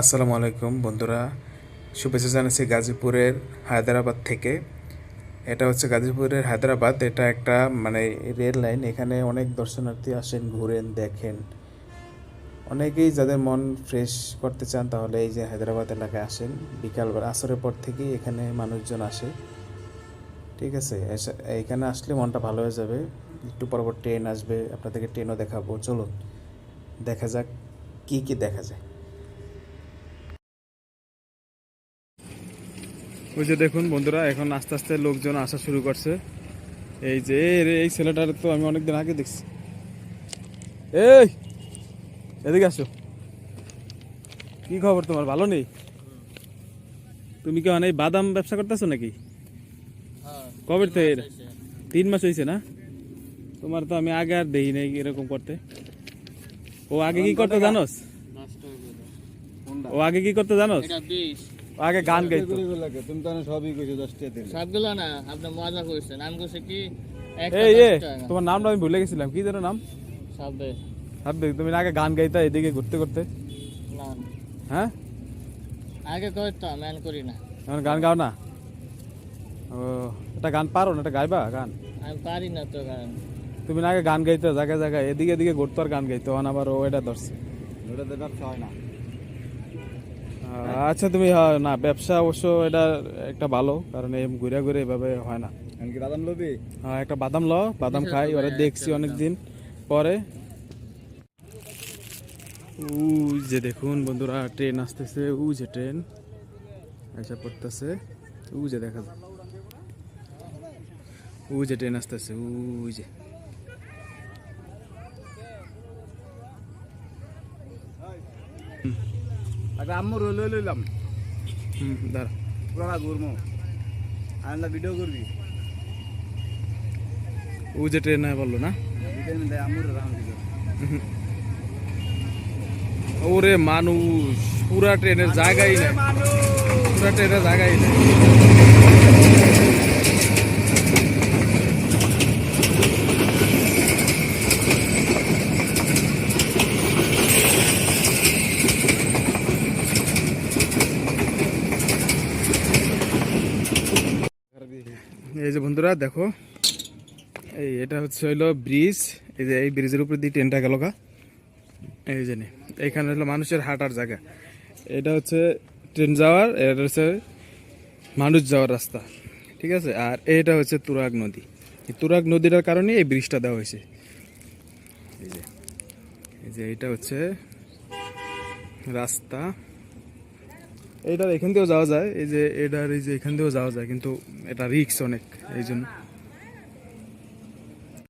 আসসালামু আলাইকুম বন্ধুরা। শুভেচ্ছা জানাচ্ছি গাজীপুরের হায়দ্রাবাদ থেকে। এটা হচ্ছে গাজীপুরের হায়দ্রাবাদ। এটা একটা মানে রেল লাইন। এখানে অনেক দর্শনার্থী আসেন, ঘুরেন, দেখেন। অনেকেই যাদের মন ফ্রেশ করতে চান, তাহলে এই যে হায়দ্রাবাদ এলাকায় আসেন। বিকালবেলা আসরের পর থেকেই এখানে মানুষজন আসে। ঠিক আছে? এইখানে আসলে মনটা ভালো হয়ে যাবে। একটু পর পর ট্রেন আসবে। আপনাদেরকে ট্রেনও দেখাবো। চলুন, দেখা যাক কি কি দেখা যায়। ওই যে দেখুন বন্ধুরা এখন আস্তে আস্তে লোকজন আসা শুরু করছে। এই যে এই ছেলেটার তো আমি অনেকদিন আগে দেখছি। এই এদিকে আসো। কি খবর তোমার ভালো নেই? তুমি কি অনেক বাদাম ব্যবসা করতেছো নাকি? কবে থেকে? তিন মাস হয়েছে না? তোমার তো আমি আগে আর দেখি নাই এরকম করতে। ও আগে কি করতে জানোস? ও আগে কি করতে জানোস? আগে গান গাইতো। তুমি তো সবই কইছো দশটা দিন সবগুলো না আপনি মজা করছেন আমি করছি কি এই এ তোমার নামটা আমি ভুলে গেছিলাম। কি যেন নাম? সবে ভাববে তুমি আগে গান গাইতা এদিকে ঘুরতে ঘুরতে? না। হ্যাঁ? আগে করতাম আমি করি না। এখন গান গাও না? ও এটা গান পারো না এটা গাইবা গান? আমি পারি না তো গান। তুমি না আগে গান গাইতে জায়গায় জায়গায় এদিকে এদিকে ঘুরতো আর গান গাইতো এখন আবার ও এটা ধরছে। ওটা তো ব্যবসা হয় না। আচ্ছা তুমি হ্যাঁ, না ব্যবসা অবশ্য এটা একটা ভালো কারণ এই ঘুরে ঘুরে এভাবে হয় না। বাদাম লবি? হ্যাঁ একটা বাদাম ল বাদাম খাই ওরা দেখছি অনেক দিন পরে। উই যে দেখুন বন্ধুরা ট্রেন আসতেছে উ যে ট্রেন এসে পড়তেছে উ যে দেখা যায় উ যে ট্রেন আসতেছে উ যে। একটা আম্মু রইল লইলাম। হুম দাঁড়া। পুরা ঘুরমো। আন্দা ভিডিও করবি। উ যে ট্রেন বলল না? ওরে মানুষ পুরা ট্রেনের জায়গাই নেই। পুরা ট্রেনের জায়গাই নেই। এই যে বন্ধুরা দেখো। এই এটা হচ্ছে হইল ব্রিজ। এই যে এই ব্রিজের উপর দিয়ে ট্রেনটা গেল গা। এই যে নে, এখানে হলো মানুষের হাঁটার জায়গা। এটা হচ্ছে ট্রেন যাওয়ার এটা হচ্ছে মানুষ যাওয়ার রাস্তা ঠিক আছে? আর এটা হচ্ছে তুরাগ নদী। এই তুরাগ নদীটার কারণে এই ব্রিজটা দেওয়া হয়েছে। এই যে এই যে এটা হচ্ছে রাস্তা। এইটার এখান দিয়েও যাওয়া যায়, এই যে এটার এই যে এখান দিয়েও যাওয়া যায়, কিন্তু এটা রিক্স অনেক, এই জন্য।